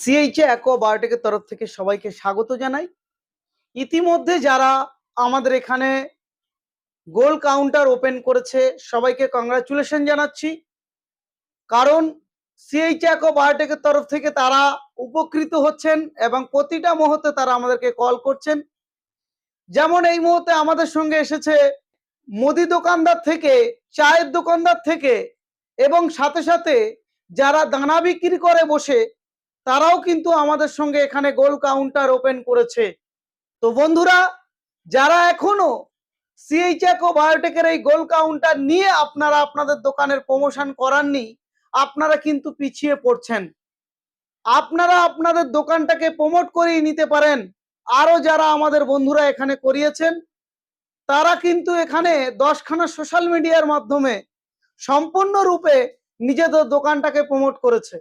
CHA অ্যাকো বায়োটেকের তরফ থেকে সবাইকে স্বাগত জানাই। ইতিমধ্যে যারা আমাদের এখানে গোল কাউন্টার ওপেন করেছে, সবাইকে কংগ্রাচুলেশন জানাচ্ছি। কারণ সিএইচ অ্যাকো বায়োটেকের তরফ থেকে তারা উপকৃত হচ্ছেন এবং প্রতিটা মুহূর্তে তারা আমাদেরকে কল করছেন। যেমন এই মুহূর্তে আমাদের সঙ্গে এসেছে মুদি দোকানদার থেকে, চায়ের দোকানদার থেকে এবং সাথে সাথে যারা দানা বিক্রি করে বসে তারাও কিন্তু আমাদের সঙ্গে এখানে গোল কাউন্টার ওপেন করেছে। তো বন্ধুরা, যারা এখনও সিএইচএক বায়োটেকের এই গোল কাউন্টার নিয়ে আপনারা আপনাদের দোকানের প্রমোশন করাননি, আপনারা কিন্তু পিছিয়ে পড়ছেন। আপনারা আপনাদের দোকানটাকে প্রমোট করিয়ে নিতে পারেন। আরও যারা আমাদের বন্ধুরা এখানে করিয়েছেন, তারা কিন্তু এখানে দশখানা সোশ্যাল মিডিয়ার মাধ্যমে সম্পূর্ণরূপে নিজেদের দোকানটাকে প্রমোট করেছে।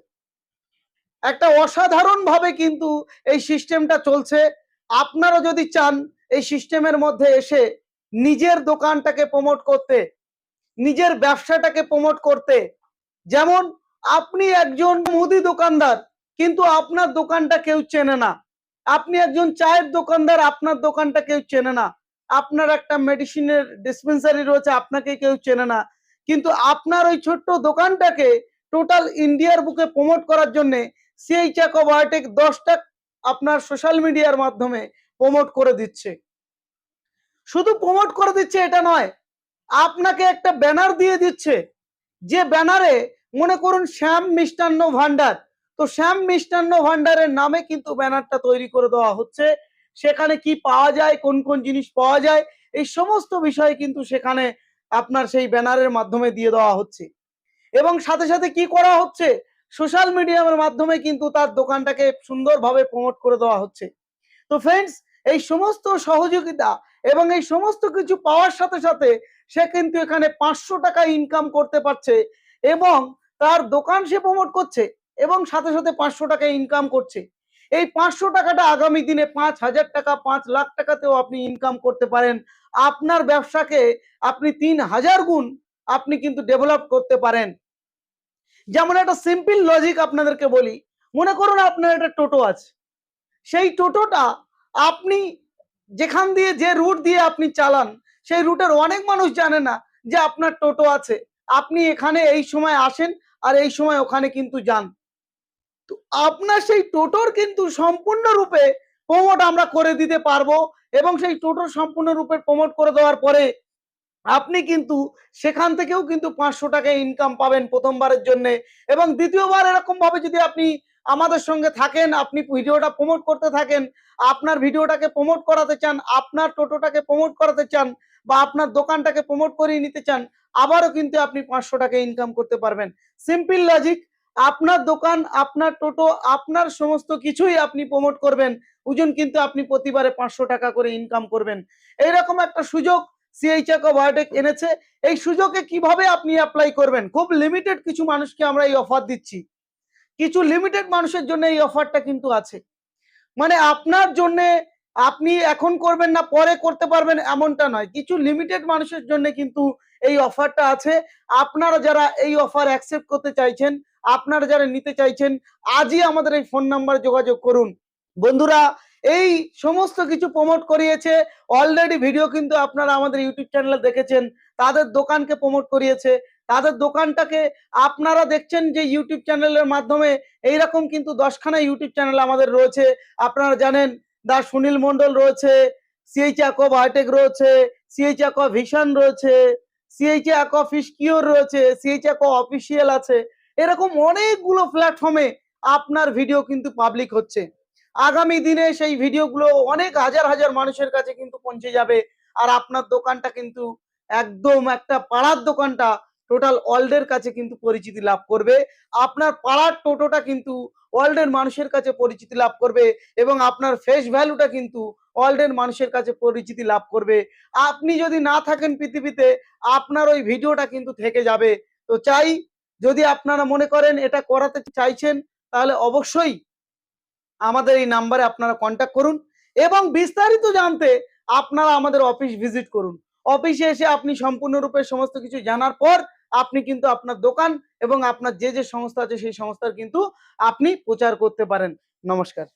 একটা অসাধারণ ভাবে কিন্তু এই সিস্টেমটা চলছে। আপনারা যদি চান এই সিস্টেমের মধ্যে এসে নিজের দোকানটাকে প্রমোট করতে, নিজের ব্যবসাটাকে প্রমোট করতে, যেমন আপনি একজন মুদি দোকানদার, কিন্তু আপনার দোকানটা কেউ চেনে না। আপনি একজন চায়ের দোকানদার, আপনার দোকানটা কেউ চেনে না। আপনার একটা মেডিসিনের ডিসপেন্সারি রয়েছে, আপনাকে কেউ চেনে না। কিন্তু আপনার ওই ছোট্ট দোকানটাকে টোটাল ইন্ডিয়ার বুকে প্রমোট করার জন্য সেই চ্যাকোবায়োটিক দশটা আপনার সোশ্যাল মিডিয়ার মাধ্যমে প্রমোট করে দিচ্ছে। শুধু প্রমোট করে দিচ্ছে এটা নয়, আপনাকে একটা ব্যানার দিয়ে দিচ্ছে। যে ব্যানারে মনে করুন শ্যাম মিষ্টান্ন ভান্ডার তো শ্যাম মিষ্টান্ন ভান্ডারের নামে কিন্তু ব্যানারটা তৈরি করে দেওয়া হচ্ছে। সেখানে কি পাওয়া যায়, কোন কোন জিনিস পাওয়া যায়, এই সমস্ত বিষয় কিন্তু সেখানে আপনার সেই ব্যানারের মাধ্যমে দিয়ে দেওয়া হচ্ছে। এবং সাথে সাথে কি করা হচ্ছে সোশ্যাল মিডিয়ামের মাধ্যমে কিন্তু তার দোকানটাকে সুন্দরভাবে প্রমোট করে দেওয়া হচ্ছে। তো ফ্রেন্ডস এই সমস্ত সহযোগিতা এবং এই সমস্ত কিছু পাওয়ার সাথে সাথে সে কিন্তু এখানে পাঁচশো টাকা ইনকাম করতে পারছে এবং তার দোকান সে প্রমোট করছে এবং সাথে সাথে পাঁচশো টাকা ইনকাম করছে। এই পাঁচশো টাকাটা আগামী দিনে পাঁচ হাজার টাকা, পাঁচ লাখ টাকাতেও আপনি ইনকাম করতে পারেন। আপনার ব্যবসাকে আপনি তিন হাজার গুণ আপনি কিন্তু ডেভেলপ করতে পারেন। যেমন একটা সিম্পল লজিক আপনাদেরকে বলি, মনে করুন আপনার একটা টোটো আছে। সেই টোটোটা আপনি যেখান দিয়ে যে রুট দিয়ে আপনি চালান, সেই রুটের অনেক মানুষ জানে না যে আপনার টোটো আছে। আপনি এখানে এই সময় আসেন আর এই সময় ওখানে কিন্তু যান। তো আপনার সেই টোটোর কিন্তু সম্পূর্ণরূপে প্রমোট আমরা করে দিতে পারব এবং সেই টোটোর সম্পূর্ণরূপে প্রমোট করে দেওয়ার পরে আপনি কিন্তু সেখান থেকেও কিন্তু পাঁচশো টাকা ইনকাম পাবেন প্রথমবারের জন্য। এবং দ্বিতীয়বার এরকম ভাবে যদি আপনি আমাদের সঙ্গে থাকেন, আপনি ভিডিওটা প্রমোট করতে থাকেন, আপনার ভিডিওটাকে প্রমোট করাতে চান, আপনার টোটোটাকে প্রমোট করাতে চান, বা আপনার দোকানটাকে প্রমোট করিয়ে নিতে চান, আবারও কিন্তু আপনি পাঁচশো টাকা ইনকাম করতে পারবেন। সিম্পল লজিক আপনার দোকান, আপনার টোটো, আপনার সমস্ত কিছুই আপনি প্রমোট করবেন। ওজন কিন্তু আপনি প্রতিবারে পাঁচশো টাকা করে ইনকাম করবেন। এইরকম একটা সুযোগ সিএইচএকো বায়োটেক এনেছে। এই সুযোগে কীভাবে আপনি অ্যাপ্লাই করবেন? খুব লিমিটেড কিছু মানুষকে আমরা এই অফার দিচ্ছি। কিছু লিমিটেড মানুষের জন্য এই অফারটা কিন্তু আছে। মানে আপনার জন্য আপনি এখন করবেন না, পরে করতে পারবেন এমনটা নয়। কিছু লিমিটেড মানুষের জন্য কিন্তু এই অফারটা আছে। আপনারা যারা এই অফার অ্যাকসেপ্ট করতে চাইছেন, আপনারা যারা নিতে চাইছেন, আজই আমাদের এই ফোন নাম্বার যোগাযোগ করুন। বন্ধুরা এই সমস্ত কিছু প্রমোট করিয়েছে। অলরেডি ভিডিও কিন্তু আপনারা আমাদের ইউটিউব চ্যানেলে দেখেছেন। তাদের দোকানকে প্রমোট করিয়েছে। তাদের দোকানটাকে আপনারা দেখছেন যে ইউটিউব চ্যানেলের মাধ্যমে এইরকম কিন্তু দশখানা ইউটিউব চ্যানেল আমাদের রয়েছে। আপনারা জানেন, দা সুনীল মন্ডল রয়েছে সিএইচ অ্যাকো বায়োটেক রয়েছে সিএইচ অ্যাকো ভিশন রয়েছে সিএইচ অ্যাকো ফিসকিওর রয়েছে সিএইচ অ্যাকো অফিসিয়াল আছে। এরকম অনেকগুলো প্ল্যাটফর্মে আপনার ভিডিও কিন্তু পাবলিক হচ্ছে। আগামী দিনে সেই ভিডিওগুলো অনেক হাজার হাজার মানুষের কাছে কিন্তু পৌঁছে যাবে। আর আপনার দোকানটা কিন্তু একদম একটা পাড়ার দোকানটা টোটাল ওয়ার্ল্ডের কাছে কিন্তু পরিচিতি লাভ করবে। আপনার পাড়ার টোটোটা কিন্তু ওয়ার্ল্ডের মানুষের কাছে পরিচিতি লাভ করবে এবং আপনার ফেস ভ্যালুটা কিন্তু ওয়ার্ল্ডের মানুষের কাছে পরিচিতি লাভ করবে। আপনি যদি না থাকেন পৃথিবীতে, আপনার ওই ভিডিওটা কিন্তু থেকে যাবে। তো চাই, যদি আপনারা মনে করেন এটা করাতে চাইছেন, তাহলে অবশ্যই আমাদের এই নাম্বারে আপনারা কন্ট্যাক্ট করুন এবং বিস্তারিত জানতে আপনারা আমাদের অফিস ভিজিট করুন। অফিসে এসে আপনি সম্পূর্ণরূপে সমস্ত কিছু জানার পর আপনি কিন্তু আপনার দোকান এবং আপনার যে যে সংস্থা আছে সেই সংস্থার কিন্তু আপনি প্রচার করতে পারেন। নমস্কার।